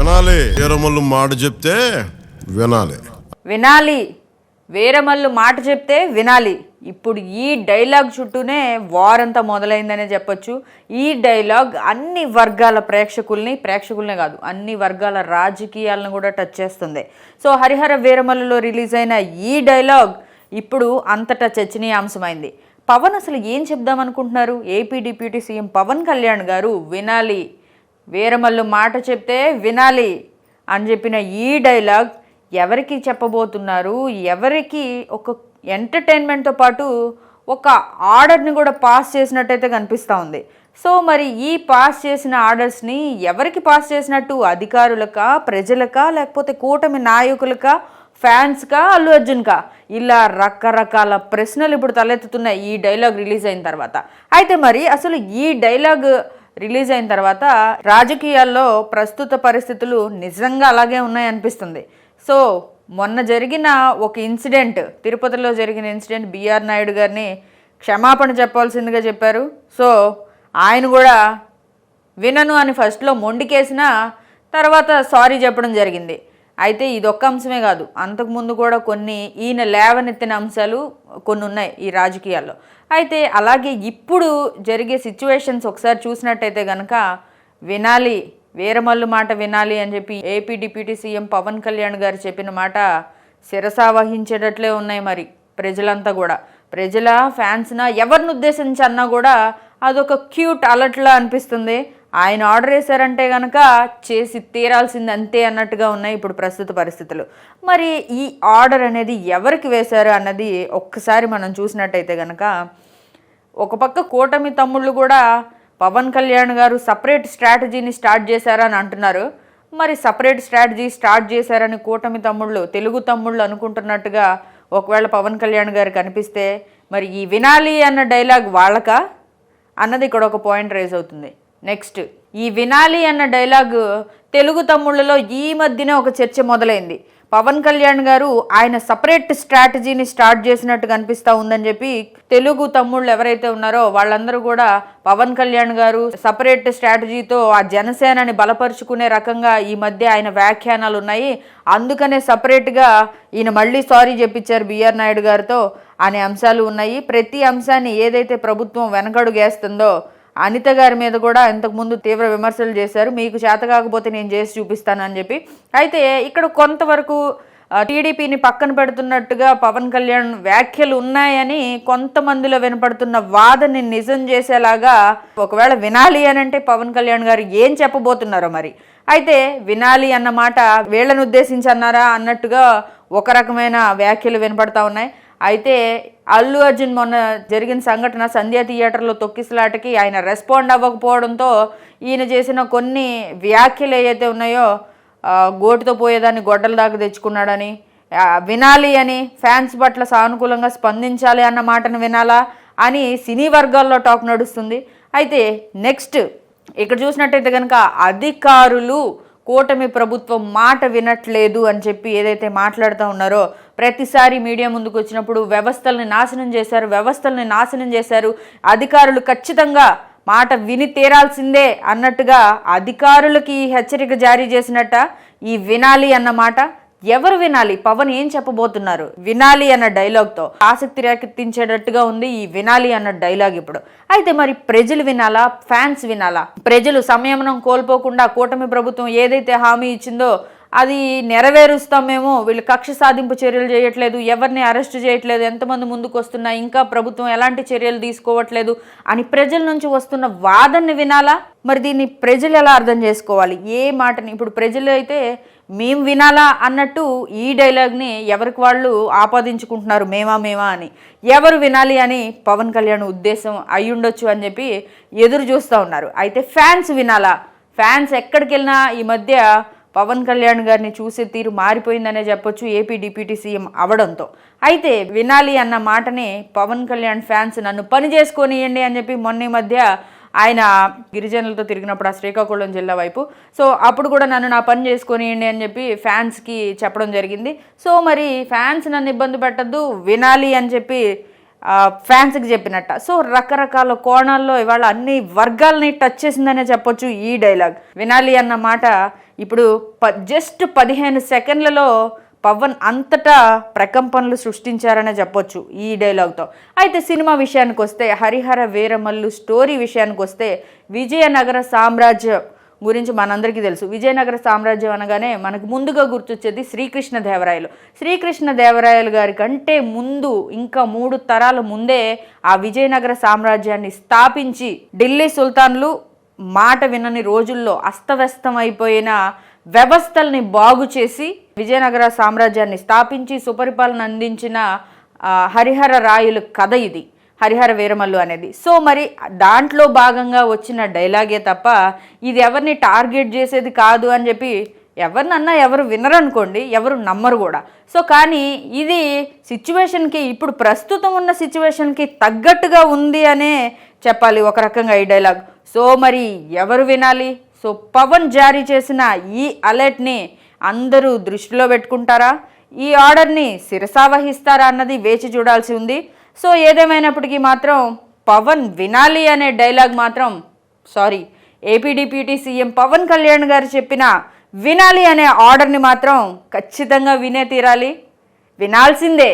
వినాలి. వీరమల్లు మాట చెప్తే వినాలి. వినాలి. వేరమల్లు మాట చెప్తే వినాలి. ఇప్పుడు ఈ డైలాగ్ చుట్టూనే వారంతా మొదలైందనే చెప్పొచ్చు. ఈ డైలాగ్ అన్ని వర్గాల ప్రేక్షకుల్ని ప్రేక్షకులనే కాదు అన్ని వర్గాల రాజకీయాలను కూడా టచ్ చేస్తుంది. సో హరిహర వీరమల్లులో రిలీజ్ అయిన ఈ డైలాగ్ ఇప్పుడు అంతటా చర్చనీయాంశమైంది. పవన్ అసలు ఏం చెప్దాం అనుకుంటున్నారు AP deputy CM Pawan Kalyan garu వినాలి. వీరమల్లు మాట చెప్తే వినాలి అని చెప్పిన ఈ డైలాగ్ ఎవరికి చెప్పబోతున్నారు? ఎవరికి ఒక ఎంటర్టైన్మెంట్తో పాటు ఒక ఆర్డర్ని కూడా పాస్ చేసినట్టయితే కనిపిస్తూ ఉంది. సో మరి ఈ పాస్ చేసిన ఆర్డర్స్ని ఎవరికి పాస్ చేసినట్టు? అధికారులకా ప్రజలకా లేకపోతే కూటమి నాయకులకా ఫ్యాన్స్కా అల్లు అర్జున్కా? ఇలా రకరకాల ప్రశ్నలు ఇప్పుడు తలెత్తుతున్నాయి ఈ డైలాగ్ రిలీజ్ అయిన తర్వాత. అయితే మరి అసలు ఈ డైలాగ్ రిలీజ్ అయిన తర్వాత రాజకీయాల్లో ప్రస్తుత పరిస్థితులు నిజంగా అలాగే ఉన్నాయనిపిస్తుంది. సో మొన్న జరిగిన ఒక ఇన్సిడెంట్ తిరుపతిలో జరిగిన ఇన్సిడెంట్ బిఆర్ నాయుడు గారిని క్షమాపణ చెప్పాల్సిందిగా చెప్పారు. సో ఆయన కూడా వినను అని ఫస్ట్లో మొండికేసిన తర్వాత సారీ చెప్పడం జరిగింది. అయితే ఇది ఒక్క అంశమే కాదు. అంతకుముందు కూడా కొన్ని ఈయన లేవనెత్తిన అంశాలు కొన్ని ఉన్నాయి ఈ రాజకీయాల్లో. అయితే అలాగే ఇప్పుడు జరిగే సిచ్యువేషన్స్ ఒకసారి చూసినట్టయితే కనుక వినాలి వీరమల్లు మాట వినాలి అని చెప్పి AP deputy CM Pawan Kalyan garu చెప్పిన మాట శిరసావహించేటట్లే ఉన్నాయి మరి ప్రజలంతా కూడా. ప్రజల ఫ్యాన్స్న ఎవరిని ఉద్దేశించి అన్నా కూడా అదొక క్యూట్ అలర్ట్లా అనిపిస్తుంది. ఆయన ఆర్డర్ చేశారంటే కనుక చేసి తీరాల్సింది అంతే అన్నట్టుగా ఉన్నాయి ఇప్పుడు ప్రస్తుత పరిస్థితులు. మరి ఈ ఆర్డర్ అనేది ఎవరికి వేశారు అన్నది ఒక్కసారి మనం చూసినట్టయితే కనుక ఒక పక్క కూటమి తమ్ముళ్ళు కూడా పవన్ కళ్యాణ్ గారు సపరేట్ స్ట్రాటజీని స్టార్ట్ చేశారని అంటున్నారు. మరి సపరేట్ స్ట్రాటజీ స్టార్ట్ చేశారని కూటమి తమ్ముళ్ళు తెలుగు తమ్ముళ్ళు అనుకుంటున్నట్టుగా ఒకవేళ పవన్ కళ్యాణ్ గారు కనిపిస్తే మరి ఈ వినాలి అన్న డైలాగ్ వాళ్ళకా? అన్నది ఇక్కడ ఒక పాయింట్ రేజ్ అవుతుంది. నెక్స్ట్ ఈ వినాలి అన్న డైలాగ్ తెలుగు తమ్ముళ్ళలో ఈ మధ్యనే ఒక చర్చ మొదలైంది. పవన్ కళ్యాణ్ గారు ఆయన సపరేట్ స్ట్రాటజీని స్టార్ట్ చేసినట్టు కనిపిస్తూ ఉందని చెప్పి తెలుగు తమ్ముళ్ళు ఎవరైతే ఉన్నారో వాళ్ళందరూ కూడా పవన్ కళ్యాణ్ గారు సపరేట్ స్ట్రాటజీతో ఆ జనసేనని బలపరుచుకునే రకంగా ఈ మధ్య ఆయన వ్యాఖ్యానాలు ఉన్నాయి. అందుకనే సపరేట్గా ఈయన మళ్ళీ సారీ చెప్పించారు బిఆర్ నాయుడు గారితో అనే అంశాలు ఉన్నాయి. ప్రతి అంశాన్ని ఏదైతే ప్రభుత్వం వెనకడుగేస్తుందో అనిత గారి మీద కూడా ఇంతకుముందు తీవ్ర విమర్శలు చేశారు. మీకు చేత కాకపోతే నేను చేసి చూపిస్తాను అని చెప్పి. అయితే ఇక్కడ కొంతవరకు టీడీపీని పక్కన పెడుతున్నట్టుగా పవన్ కళ్యాణ్ వ్యాఖ్యలు ఉన్నాయని కొంతమందిలో వినపడుతున్న వాదనని నిజం చేసేలాగా ఒకవేళ వినాలి అని అంటే పవన్ కళ్యాణ్ గారు ఏం చెప్పబోతున్నారో మరి? అయితే వినాలి అన్న మాట వీళ్ళని ఉద్దేశించి అన్నారా అన్నట్టుగా ఒక రకమైన వ్యాఖ్యలు వినపడతా ఉన్నాయి. అయితే అల్లు అర్జున్ మొన్న జరిగిన సంఘటన సంధ్యా థియేటర్లో తొక్కిసలాటకి ఆయన రెస్పాండ్ అవ్వకపోవడంతో ఈయన చేసిన కొన్ని వ్యాఖ్యలు ఏవైతే ఉన్నాయో గోటుతో పోయేదాన్ని గొడ్డల దాకా తెచ్చుకున్నాడని వినాలి అని ఫ్యాన్స్ పట్ల సానుకూలంగా స్పందించాలి అన్న మాటను వినాలా అని సినీ వర్గాల్లో టాక్ నడుస్తుంది. అయితే నెక్స్ట్ ఇక్కడ చూసినట్టయితే కనుక అధికారులు కూటమి ప్రభుత్వం మాట వినట్లేదు అని చెప్పి ఏదైతే మాట్లాడుతూ ఉన్నారో ప్రతిసారి మీడియా ముందుకు వచ్చినప్పుడు వ్యవస్థల్ని నాశనం చేశారు వ్యవస్థల్ని నాశనం చేశారు. అధికారులు ఖచ్చితంగా మాట విని తీరాల్సిందే అన్నట్టుగా అధికారులకి హెచ్చరిక జారీ చేసినట్ట ఈ వినాలి అన్న మాట. ఎవరు వినాలి? పవన్ ఏం చెప్పబోతున్నారు? వినాలి అన్న డైలాగ్తో ఆసక్తి రేకెత్తించేటట్టుగా ఉంది ఈ వినాలి అన్న డైలాగ్ ఇప్పుడు. అయితే మరి ప్రజలు వినాలా? ఫ్యాన్స్ వినాలా? ప్రజలు సంయమనం కోల్పోకుండా కూటమి ప్రభుత్వం ఏదైతే హామీ ఇచ్చిందో అది నెరవేరుస్తాం మేము వీళ్ళు కక్ష సాధింపు చర్యలు చేయట్లేదు ఎవరిని అరెస్ట్ చేయట్లేదు ఎంతమంది ముందుకు వస్తున్నా ఇంకా ప్రభుత్వం ఎలాంటి చర్యలు తీసుకోవట్లేదు అని ప్రజల నుంచి వస్తున్న వాదనని వినాలా? మరి దీన్ని ప్రజలు ఎలా అర్థం చేసుకోవాలి? ఏ మాటని? ఇప్పుడు ప్రజలు అయితే మేము వినాలా అన్నట్టు ఈ డైలాగ్ని ఎవరికి వాళ్ళు ఆపాదించుకుంటున్నారు మేమా మేమా అని. ఎవరు వినాలి అని పవన్ కళ్యాణ్ ఉద్దేశం అయ్యుండొచ్చు అని చెప్పి ఎదురు చూస్తూ ఉన్నారు. అయితే ఫ్యాన్స్ వినాలా? ఫ్యాన్స్ ఎక్కడికి వెళ్ళినా ఈ మధ్య పవన్ కళ్యాణ్ గారిని చూసే తీరు మారిపోయిందనే చెప్పొచ్చు ఏపీ డిప్యూటీ సీఎం అవడంతో. అయితే వినాలి అన్న మాటని పవన్ కళ్యాణ్ ఫ్యాన్స్ నన్ను పని చేసుకొనియండి అని చెప్పి మొన్న ఈ మధ్య ఆయన గిరిజనులతో తిరిగినప్పుడు ఆ శ్రీకాకుళం జిల్లా వైపు. సో అప్పుడు కూడా నన్ను నా పని చేసుకొనియండి అని చెప్పి ఫ్యాన్స్కి చెప్పడం జరిగింది. సో మరి ఫ్యాన్స్ నన్ను ఇబ్బంది పెట్టద్దు వినాలి అని చెప్పి ఫ్యాన్స్కి చెప్పినట్ట. సో రకరకాల కోణాల్లో ఇవాళ అన్ని వర్గాల్ని టచ్ చేసిందనే చెప్పొచ్చు ఈ డైలాగ్ వినాలి అన్న మాట ఇప్పుడు ప జస్ట్ పదిహేను సెకండ్లలో పవన్ అంతటా ప్రకంపనలు సృష్టించారనే చెప్పొచ్చు ఈ డైలాగ్తో అయితే సినిమా విషయానికి వస్తే హరిహర వీరమల్లు స్టోరీ విషయానికి వస్తే విజయనగర సామ్రాజ్య గురించి మనందరికీ తెలుసు. విజయనగర సామ్రాజ్యం అనగానే మనకు ముందుగా గుర్తొచ్చేది శ్రీకృష్ణ దేవరాయలు శ్రీకృష్ణ దేవరాయలు గారి కంటే ముందు ఇంకా మూడు తరాల ముందే ఆ విజయనగర సామ్రాజ్యాన్ని స్థాపించి ఢిల్లీ సుల్తాన్లు మాట వినని రోజుల్లో అస్తవ్యస్తమైపోయిన వ్యవస్థల్ని బాగు చేసి విజయనగర సామ్రాజ్యాన్ని స్థాపించి సుపరిపాలన అందించిన హరిహర రాయుల కథ ఇది. హరిహర వీరమల్లు అనేది. సో మరి దాంట్లో భాగంగా వచ్చిన డైలాగే తప్ప ఇది ఎవరిని టార్గెట్ చేసేది కాదు అని చెప్పి ఎవరినన్నా ఎవరు వినరనుకోండి ఎవరు నమ్మరు కూడా. సో కానీ ఇది సిచ్యువేషన్కి ఇప్పుడు ప్రస్తుతం ఉన్న సిచ్యువేషన్కి తగ్గట్టుగా ఉంది అనే చెప్పాలి ఒక రకంగా ఈ డైలాగ్. సో మరి ఎవరు వినాలి? సో పవన్ జారీ చేసిన ఈ అలర్ట్ని అందరూ దృష్టిలో పెట్టుకుంటారా? ఈ ఆర్డర్ని శిరసావహిస్తారా అన్నది వేచి చూడాల్సి ఉంది. సో ఏదేమైనప్పటికీ మాత్రం పవన్ వినాలి అనే డైలాగ్ మాత్రం sorry AP deputy CM Pawan Kalyan garu చెప్పిన వినాలి అనే ఆర్డర్ని మాత్రం ఖచ్చితంగా వినే తీరాలి. వినాల్సిందే.